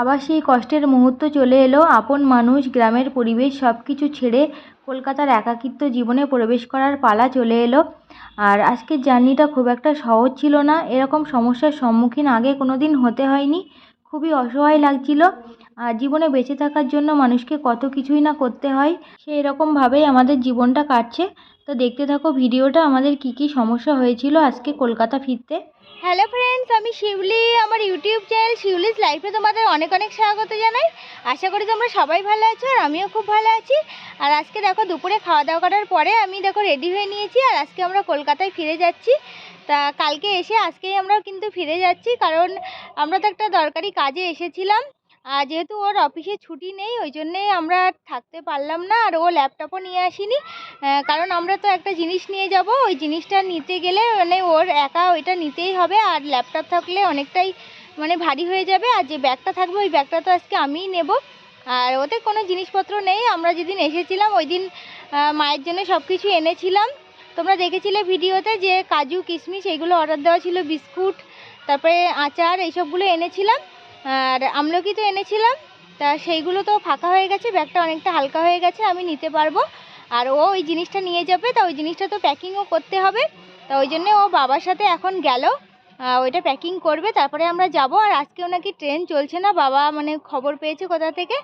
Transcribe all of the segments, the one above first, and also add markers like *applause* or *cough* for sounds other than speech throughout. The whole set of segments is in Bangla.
আবার সেই কষ্টের মুহূর্ত চলে এলো। আপন মানুষ, গ্রামের পরিবেশ সব কিছু ছেড়ে কলকাতার একাকিত্ব জীবনে প্রবেশ করার পালা চলে এলো। আর আজকের জার্নিটা খুব একটা সহজ ছিল না। এরকম সমস্যার সম্মুখীন আগে কোনো দিন হতে হয়নি। খুবই অসহায় লাগছিল। আর জীবনে বেঁচে থাকার জন্য মানুষকে কত কিছুই না করতে হয় সেই রকমভাবেই আমাদের জীবনটা কাটছে। তো দেখতে থাকো ভিডিওটা, আমাদের কি কি সমস্যা হয়েছিল আজকে কলকাতা ফিরতে। হ্যালো ফ্রেন্ডস আমি শিউলি, আমার ইউটিউব চ্যানেল শিউলিস লাইফে তোমাদের অনেক অনেক স্বাগত জানাই। আশা করি তোমরা সবাই ভালো আছো আর আমিও খুব ভালো আছি। আর আজকে দেখো দুপুরে খাওয়া দাওয়া করার পরে আমি দেখো রেডি হয়ে নিয়েছি আর আজকে আমরা কলকাতায় ফিরে যাচ্ছি। তা কালকে এসে আজকেই আমরা কিন্তু ফিরে যাচ্ছি, কারণ আমরা তো একটা দরকারি কাজে এসেছিলাম। যেহেতু ওর অফিসে ছুটি নেই, ওই জন্যে আমরা থাকতে পারলাম না, আর ও ল্যাপটপও নিয়ে আসিনি। কারণ আমরা তো একটা জিনিস নিয়ে যাব, ওই জিনিসটা নিতে গেলে মানে ওর একা ওইটা নিতেই হবে, আর ল্যাপটপ থাকলে অনেকটাই মানে ভারী হয়ে যাবে, আর যে ব্যাগটা থাকবে, ওই ব্যাগটা তো আজকে আমিই নেব। আর ওতে কোনো জিনিসপত্র নেই, আমরা যেদিন এসেছিলাম, ওই দিন মায়ের জন্য সব কিছু এনেছিলাম। তোমরা দেখেছিলে ভিডিওতে যে কাজু, কিশমিশ এইগুলো অর্ডার দেওয়া ছিল, বিস্কুট, তারপরে আচার, এইসবগুলো এনেছিলাম। আর আমলকি তো এনেছিলাম, তা সেইগুলো তো ফাঁকা হয়ে গেছে, ব্যাগটা অনেকটা হালকা হয়ে গেছে, আমি নিতে পারব। আর ও ওই জিনিসটা নিয়ে যাবে, তা ওই জিনিসটা তো প্যাকিংও করতে হবে। তা ওই জন্যে ও বাবার সাথে এখন গেল ওইটা প্যাকিং করবে, তারপরে আমরা যাব, আর আজকেও নাকি ট্রেন চলছে না, বাবা মানে খবর পেয়েছে কোথা থেকে।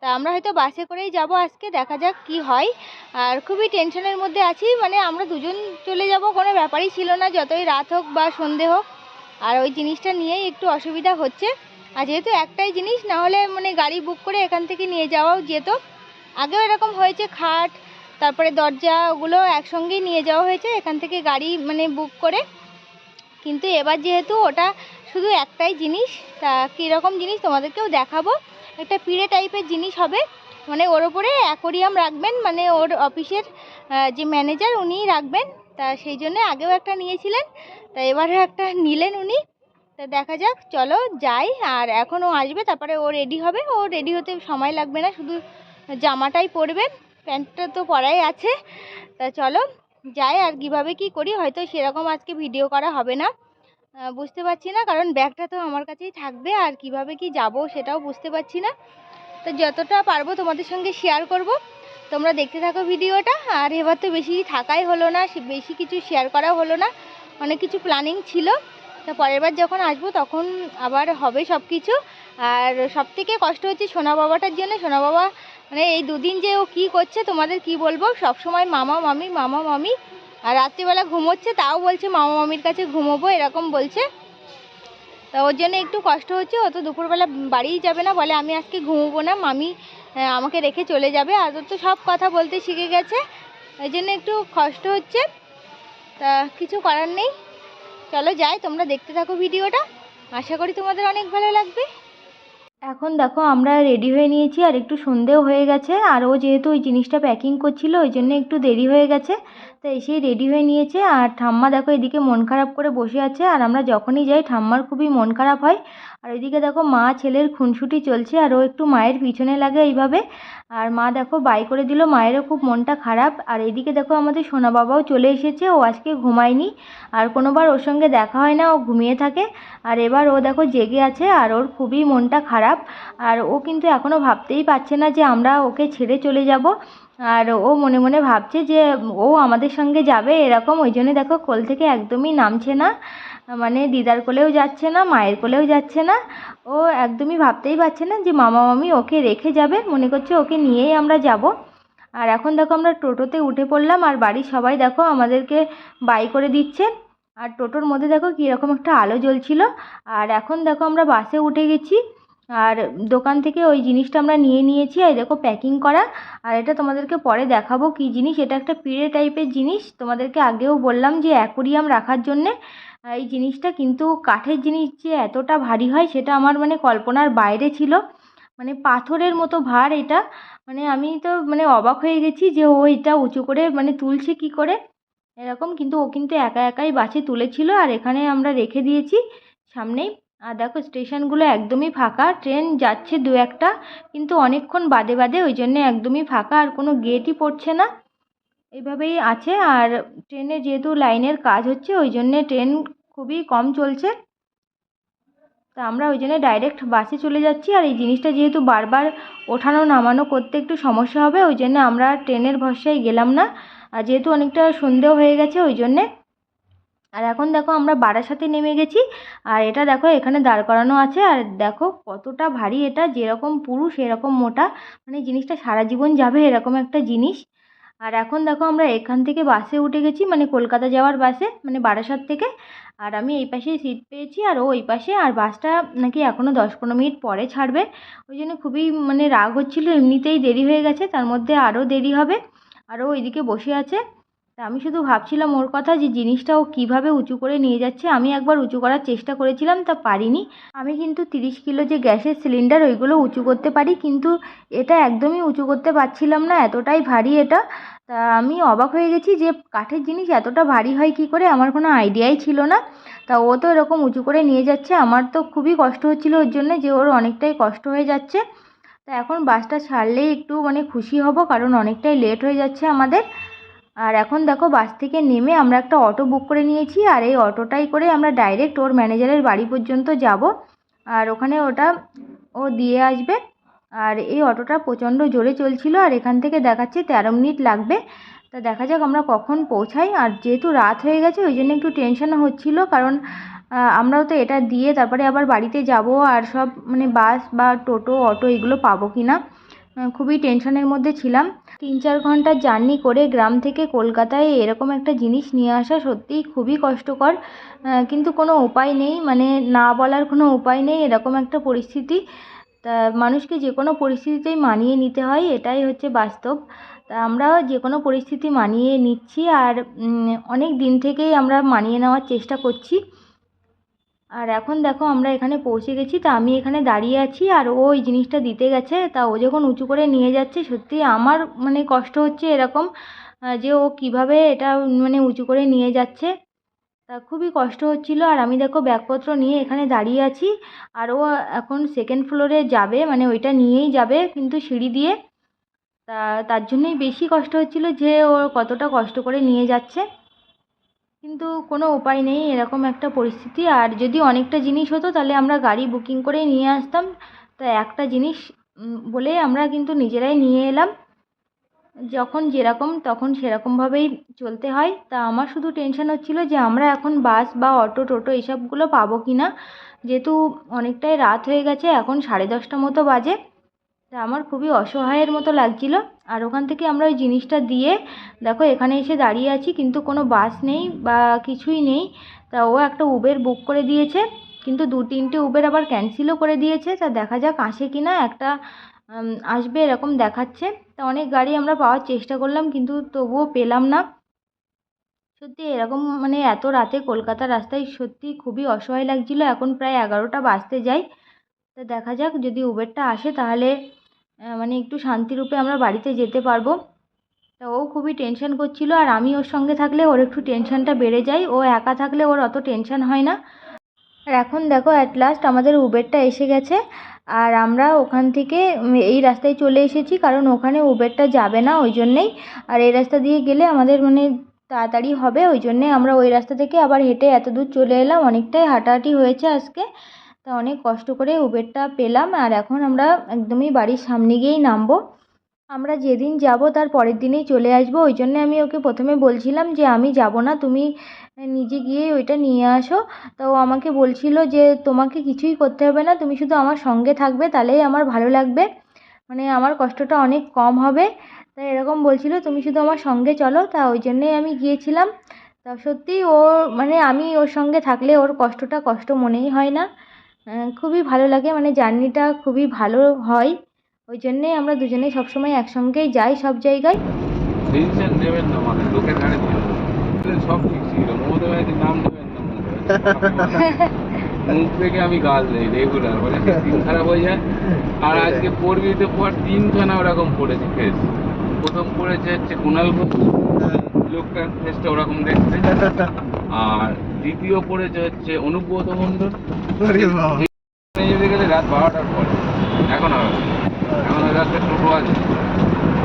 তা আমরা হয়তো বাসে করেই যাব আজকে, দেখা যাক কি হয়। আর খুবই টেনশনের মধ্যে আছি মানে আমরা দুজন চলে যাব, কোনো ব্যাপারই ছিল না, যতই রাত হোক বা সন্ধে হোক। আর ওই জিনিসটা নিয়েই একটু অসুবিধা হচ্ছে। আর যেহেতু একটাই জিনিস, না হলে মানে গাড়ি বুক করে এখান থেকে নিয়ে যাওয়াও যেত। আগেও এরকম হয়েছে, খাট, তারপরে দরজা, ওগুলো একসঙ্গেই নিয়ে যাওয়া হয়েছে, এখান থেকে গাড়ি মানে বুক করে। কিন্তু এবার যেহেতু ওটা শুধু একটাই জিনিস, তা কীরকম জিনিস তোমাদেরকেও দেখাবো। একটা পিড়ে টাইপের জিনিস হবে মানে ওর ওপরে অ্যাকোরিয়াম রাখবেন মানে ওর অফিসের যে ম্যানেজার উনিই রাখবেন। তা সেই জন্য আগেও একটা নিয়েছিলেন, তা এবারও একটা নিলেন উনি। তা দেখা যাক, চলো যাই। আর এখন ও আসবে, তারপরে ও রেডি হবে। ও রেডি হতে সময় লাগবে না, শুধু জামাটাই পরবে। প্যান্টটা তো পরাই আছে। তা চলো যাই, আর কীভাবে কি করি, হয়তো সেরকম আজকে ভিডিও করা হবে না। বুঝতে পারছি না, কারণ ব্যাগটা তো আমার কাছেই থাকবে, আর কীভাবে কি যাব সেটাও বুঝতে পারছি না। তো যতটা পারব তোমাদের সঙ্গে শেয়ার করব। তোমরা দেখতে থাকো ভিডিওটা আর এবার তো বেশি থাকাই হলো না বেশি কিছু শেয়ার করা হলো না। অনেক কিছু প্ল্যানিং ছিল। তা পরের বার যখন আসব তখন আবার হবে সব কিছু আর সব থেকে কষ্ট হচ্ছে সোনা বাবাটার জন্য। সোনা বাবা মানে এই দুদিন যে ও কী করছে, তোমাদের কি বলব? সব সময় মামা, মামি মামা, মামি। আর রাত্রিবেলা ঘুমোচ্ছে, তাও বলছে মামা, মামির কাছে ঘুমোবো, এরকম বলছে। তা ওর জন্য একটু কষ্ট হচ্ছে, ও তো দুপুরবেলা বাড়িই যাবে না, বলে আমি আজকে ঘুমোবো না, মামি আমাকে রেখে চলে যাবে। আর তো সব কথা বলতে শিখে গেছে এই জন্য একটু কষ্ট হচ্ছে। তা কিছু করার নেই। চলো যাই, তোমরা দেখতে থাকো ভিডিওটা। আশা করি তোমাদের অনেক ভালো লাগবে। এখন দেখো, আমরা রেডি হয়ে নিয়েছি, আর একটু সন্ধেও হয়ে গেছে। আর ও যেহেতু ওই জিনিসটা প্যাকিং করছিল, ওই জন্য একটু দেরি হয়ে গেছে। তো এসেই রেডি হয়ে নিয়েছে। আর ঠাম্মা দেখো, এদিকে মন খারাপ করে বসে আছে। আর আমরা যখনই যাই, ঠাম্মার খুবই মন খারাপ হয়। আর ওইদিকে দেখো মা ছেলের খুনসুটি চলছে আর ও একটু মায়ের পিছনে লাগে এইভাবে। আর মা দেখো বাই করে দিল, মায়েরও খুব মনটা খারাপ। আর এইদিকে দেখো আমাদের সোনা বাবাও চলে এসেছে, ও আজকে ঘুমায়নি। আর কোনোবার ওর সঙ্গে দেখা হয় না, ও ঘুমিয়ে থাকে। আর এবার ও দেখো জেগে আছে আর ওর খুবই মনটা খারাপ। আর ও কিন্তু এখনও ভাবতেই পারছে না যে আমরা ওকে ছেড়ে চলে যাব। আর ও মনে মনে ভাবছে যে ও আমাদের সঙ্গে যাবে এরকম, ওই জন্য দেখো কোল থেকে একদমই নামছে না। মানে দিদার কোলেও যাচ্ছে না, মায়ের কোলেও যাচ্ছে না। ও একদমই ভাবতেই পারছে না যে মামা মামি ওকে রেখে যাবে, মনে করছে ওকে নিয়েই আমরা যাব। আর এখন দেখো আমরা টোটোতে উঠে পড়লাম, আর বাড়ির সবাই দেখো আমাদেরকে বাই করে দিচ্ছে। আর টোটোর মধ্যে দেখো কীরকম একটা আলো জ্বলছিল। আর এখন দেখো আমরা বাসে উঠে গেছি। আর দোকান থেকে ওই জিনিসটা আমরা নিয়ে নিয়েছি। আর দেখো প্যাকিং করা। আর এটা তোমাদেরকে পরে দেখাবো কী জিনিস। এটা একটা পিড়ে টাইপের জিনিস। তোমাদেরকে আগেও বললাম যে অ্যাকোরিয়াম রাখার জন্যে এই জিনিসটা কিন্তু কাঠের জিনিস যে এতটা ভারী হয়, সেটা আমার মানে কল্পনার বাইরে ছিল। মানে পাথরের মতো ভার এটা। মানে আমি তো মানে অবাক হয়ে গেছি যে ও এটা উঁচু করে মানে তুলছে কী করে। এরকম কিন্তু ও কিন্তু একা একাই বাসে তুলেছিল। আর এখানে আমরা রেখে দিয়েছি সামনেই। আর দেখো স্টেশনগুলো একদমই ফাঁকা ট্রেন যাচ্ছে দু একটা, কিন্তু অনেকক্ষণ বাদে বাদে ওই জন্যে একদমই ফাঁকা, আর কোনো গেটই পড়ছে না। এইভাবেই আছে, আর ট্রেনে যেহেতু লাইনের কাজ হচ্ছে, ওই জন্যে ট্রেন খুবই কম চলছে। তা আমরা ওই জন্য ডাইরেক্ট বাসে চলে যাচ্ছি, আর এই জিনিসটা যেহেতু বারবার ওঠানো নামানো করতে একটু সমস্যা হবে, ওই জন্য আমরা ট্রেনের ভরসায় গেলাম না। আর যেহেতু অনেকটা সন্ধেও হয়ে গেছে, ওই জন্যে আর এখন দেখো আমরা বারাসাতে নেমে গেছি। আর এটা দেখো এখানে দাঁড় করানো আছে। আর দেখো কতটা ভারী এটা, যেরকম পুরু সেরকম মোটা। মানে জিনিসটা সারা জীবন যাবে এরকম একটা জিনিস। আর এখন দেখো আমরা এখান থেকে বাসে উঠে গেছি মানে কলকাতা যাওয়ার বাসে মানে বারাসাত থেকে। আর আমি এই পাশেই সিট পেয়েছি, আর ওই পাশে। আর বাসটা নাকি এখনও দশ পনেরো মিনিট পরে ছাড়বে। ওই জন্য খুবই মানে রাগ হচ্ছিল, এমনিতেই দেরি হয়ে গেছে, তার মধ্যে আরও দেরি হবে। আরও ওইদিকে বসে আছে। তা আমি শুধু ভাবছিলাম ওর কথা যে জিনিসটা ও কীভাবে উঁচু করে নিয়ে যাচ্ছে, আমি একবার উঁচু করার চেষ্টা করেছিলাম, তা পারিনি। আমি কিন্তু তিরিশ কিলো যে গ্যাসের সিলিন্ডার, ওইগুলো উঁচু করতে পারি, কিন্তু এটা একদমই উঁচু করতে পারছিলাম না, এতটাই ভারী এটা। তা আমি অবাক হয়ে গেছি যে কাঠের জিনিস এতটা ভারী হয় কী করে, আমার কোনো আইডিয়াই ছিল না। তা ও তো এরকম উঁচু করে নিয়ে যাচ্ছে, আমার তো খুবই কষ্ট হচ্ছিল ওর জন্যে যে ওর অনেকটাই কষ্ট হয়ে যাচ্ছে। তা এখন বাসটা ছাড়লেই একটু মানে খুশি হব, কারণ অনেকটাই লেট হয়ে যাচ্ছে আমাদের। আর এখন দেখো বাস থেকে নেমে আমরা একটা অটো বুক করে নিয়েছি, আর এই অটোটাই করে আমরা ডাইরেক্ট ওর ম্যানেজারের বাড়ি পর্যন্ত যাব। আর ওখানে ওটা ও দিয়ে আসবে। আর এই অটোটা প্রচণ্ড জোরে চলছিল, আর এখান থেকে দেখাচ্ছে তেরো মিনিট লাগবে। তা দেখা যাক আমরা কখন পৌঁছাই। আর যেহেতু রাত হয়ে গেছে, ওই জন্য একটু টেনশনও হচ্ছিল, কারণ আমরাও তো এটা দিয়ে তারপরে আবার বাড়িতে যাব, আর সব মানে বাস বা টোটো অটো এগুলো পাবো কি না খুবই টেনশনের মধ্যে ছিলাম। তিন চার ঘণ্টার জার্নি করে গ্রাম থেকে কলকাতায় এরকম একটা জিনিস নিয়ে আসা সত্যিই খুবই কষ্টকর। কিন্তু কোনো উপায় নেই মানে না বলার কোনো উপায় নেই, এরকম একটা পরিস্থিতি। তা মানুষকে যে কোনো পরিস্থিতিতেই মানিয়ে নিতে হয়, এটাই হচ্ছে বাস্তব। তা আমরা যে কোনো পরিস্থিতি মানিয়ে নিচ্ছি আর অনেক দিন থেকেই আমরা মানিয়ে নেওয়ার চেষ্টা করছি। আর এখন দেখো আমরা এখানে পৌঁছে গেছি, তা আমি এখানে দাঁড়িয়ে আছি আর ও ওই জিনিসটা দিতে গেছে, তা ও যখন উঁচু করে নিয়ে যাচ্ছে, সত্যি আমার মানে কষ্ট হচ্ছে এরকম যে ও কীভাবে এটা মানে উঁচু করে নিয়ে যাচ্ছে। তা খুবই কষ্ট হচ্ছিল আর আমি দেখো ব্যাগপত্র নিয়ে এখানে দাঁড়িয়ে আছি, আর ও এখন সেকেন্ড ফ্লোরে যাবে মানে ওইটা নিয়েই যাবে কিন্তু সিঁড়ি দিয়ে। তা তার জন্যই বেশি কষ্ট হচ্ছিল যে ও কতটা কষ্ট করে নিয়ে যাচ্ছে। কিন্তু কোনো উপায় নেই, এরকম একটা পরিস্থিতি। আর যদি অনেকটা জিনিস হতো, তাহলে আমরা গাড়ি বুকিং করে নিয়ে আসতাম। তা একটা জিনিস বলে আমরা কিন্তু নিজেরাই নিয়ে এলাম। যখন যেরকম, তখন সেরকমভাবেই চলতে হয়। তা আমার শুধু টেনশন হচ্ছিল যে আমরা এখন বাস বা অটো টোটো এসবগুলো পাবো কি না যেহেতু অনেকটাই রাত হয়ে গেছে, এখন সাড়ে দশটা মতো বাজে। তা আমার খুবই অসহায়ের মতো লাগছিল। আর ওখান থেকে আমরা ওই জিনিসটা দিয়ে, দেখো এখানে এসে দাঁড়িয়ে আছি, কিন্তু কোনো বাস নেই বা কিছুই নেই। তা ও একটা উবের বুক করে দিয়েছে, কিন্তু দু তিনটে উবের আবার ক্যান্সেলও করে দিয়েছে। তা দেখা যাক আসে কি না একটা আসবে এরকম দেখাচ্ছে। তা অনেক গাড়ি আমরা পাওয়ার চেষ্টা করলাম, কিন্তু তবুও পেলাম না। সত্যি এরকম মানে এত রাতে কলকাতার রাস্তায় সত্যি খুবই অসহায় লাগছিল। এখন প্রায় এগারোটা বাজতে যায়। তা দেখা যাক যদি উবেরটা আসে তাহলে মানে একটু শান্তিরূপে আমরা বাড়িতে যেতে পারব। তা ও খুবই টেনশন করছিল আর আমি ওর সঙ্গে থাকলে ওর একটু টেনশনটা বেড়ে যায়। ও একা থাকলে ওর অত টেনশন হয় না। আর এখন দেখো অ্যাট লাস্ট আমাদের উবেরটা এসে গেছে। আর আমরা ওখান থেকে এই রাস্তায় চলে এসেছি কারণ ওখানে উবেরটা যাবে না ওই জন্যেই। আর এই রাস্তা দিয়ে গেলে আমাদের মানে তাড়াতাড়ি হবে। ওই জন্যে আমরা ওই রাস্তা থেকে আবার হেঁটে এত দূর চলে এলাম। অনেকটাই হাঁটাহাঁটি হয়েছে আজকে। তা অনেক কষ্ট করে উবেরটা পেলাম আর এখন আমরা একদমই বাড়ির সামনে গিয়েই নামবো। আমরা যেদিন যাব তার পরের দিনেই চলে আসব, ওই জন্যে আমি ওকে প্রথমে বলছিলাম যে আমি যাব না, তুমি নিজে গিয়ে ওইটা নিয়ে আসো। তো ও আমাকে বলছিল যে তোমাকে কিছুই করতে হবে না, তুমি শুধু আমার সঙ্গে থাকবে, তাহলেই আমার ভালো লাগবে। মানে আমার কষ্টটা অনেক কম হবে। তাই এরকম বলছিল, তুমি শুধু আমার সঙ্গে চলো। তা ওই জন্যেই আমি গিয়েছিলাম। তা সত্যি ও মানে আমি ওর সঙ্গে থাকলে ওর কষ্টটা কষ্ট মনেই হয় না। খুবই ভালো লাগে। মানে জার্নিটা খুবই ভালো হয়। ওই জন্যেই আমরা দুজনেই সবসময় একসঙ্গেই যাই সব জায়গায়। নেবেন না মানে লোকের সব ঠিক ছিল মমতা ব্যানার্জির নাম নেবেন না। *laughs* মুখ থেকে আমি গাল দেই রেগুলার বলে দিন খারাপ হয়ে যায়। আর আজকে পড়বিতে পর তিনখানা ওরকম পড়েছে ফেস প্রথম পড়েছে হচ্ছে কুণাল ঘোষ। লোকটা ফেসটা ওরকম দেখতে। *laughs* আর দ্বিতীয় পড়েছে হচ্ছে অনুব্রত মন্ডল গেলে রাত বারোটার পরে। এখন হবে এখন রাতে টোটো আছে।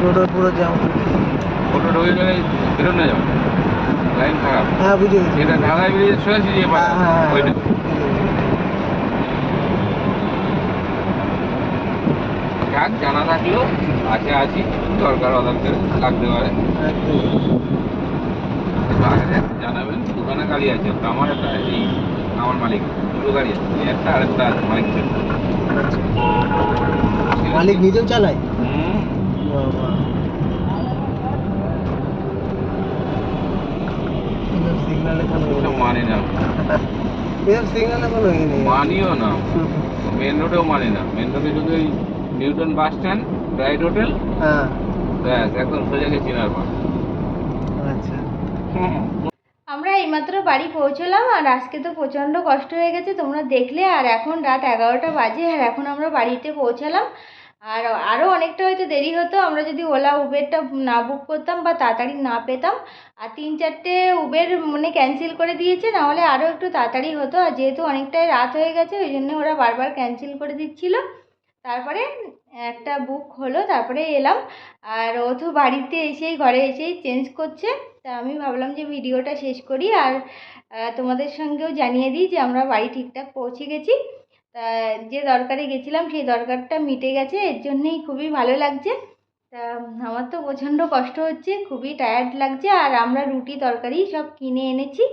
টোটো পুরো টোটো ঢুকে গেলে বেরোনো যাবে লাইন খারাপ। হ্যাঁ বুঝে এটা বেরিয়ে যে হ্যাঁ, হ্যাঁ, হ্যাঁ। ওইটা। যাক জানা থাকল। আছে আছি। দরকার ওদেরকে লাগতে পারে। আগে জানাবেন দোকানে গাড়ি আছে আমার একটা এই আমার মালিক দুটো গাড়ি আছে একটা আর একটা আছে মালিক মালিক নিজেও চালায়। মানি না। ইয়ে মানিও না। মেন রোডেও মানে না। মেন রোডে শুধু Newton bus stand bright hotel হ্যাঁ। ব্যাস একদম সোজা গেছি আচ্ছা। আমরা এইমাত্র বাড়ি পৌঁছলাম আর আজকে তো প্রচণ্ড কষ্ট হয়ে গেছে তোমরা দেখলে। আর এখন রাত এগারোটা বাজে আর এখন আমরা বাড়িতে পৌঁছালাম। আর আরও অনেকটা হয়তো দেরি হতো আমরা যদি ওলা উবেরটা না বুক করতাম বা তাড়াতাড়ি না পেতাম। আর তিন চারটে উবের মানে ক্যান্সেল করে দিয়েছে নাহলে আরও একটু তাড়াতাড়ি হতো। আর যেহেতু অনেকটাই রাত হয়ে গেছে ওই জন্য ওরা বারবার ক্যান্সেল করে দিচ্ছিল। তারপরে একটা বুক হলো, তারপরে এলাম। আর ও তো বাড়িতে এসেই, ঘরে এসেই চেঞ্জ করছে। তা আমি ভাবলাম যে ভিডিওটা শেষ করি আর তোমাদের সঙ্গেও জানিয়ে দিই যে আমরা বাড়ি ঠিকঠাক পৌঁছে গেছি। তা যে দরকারে গেছিলাম, সেই দরকারটা মিটে গেছে। এর জন্যেই খুবই ভালো লাগছে। তা আমার তো প্রচণ্ড কষ্ট হচ্ছে, খুবই টায়ার্ড লাগছে। আর আমরা রুটি তরকারি সব কিনে এনেছি।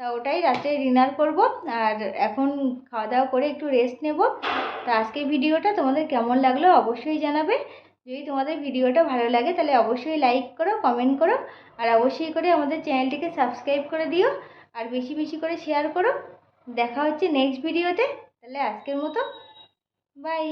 তা ওটাই রাত্রে ডিনার করব। আর এখন খাওয়া দাওয়া করে একটু রেস্ট নেব। তা আজকের ভিডিওটা তোমাদের কেমন লাগল অবশ্যই জানাবে। যদি তোমাদের ভিডিওটা ভালো লাগে তাহলে অবশ্যই লাইক করো কমেন্ট করো, আর অবশ্যই করে আমাদের চ্যানেলটিকে সাবস্ক্রাইব করে দিও, আর বেশি বেশি করে শেয়ার করো। দেখা হচ্ছে নেক্সট ভিডিওতে তাহলে আজকের মতো। বাই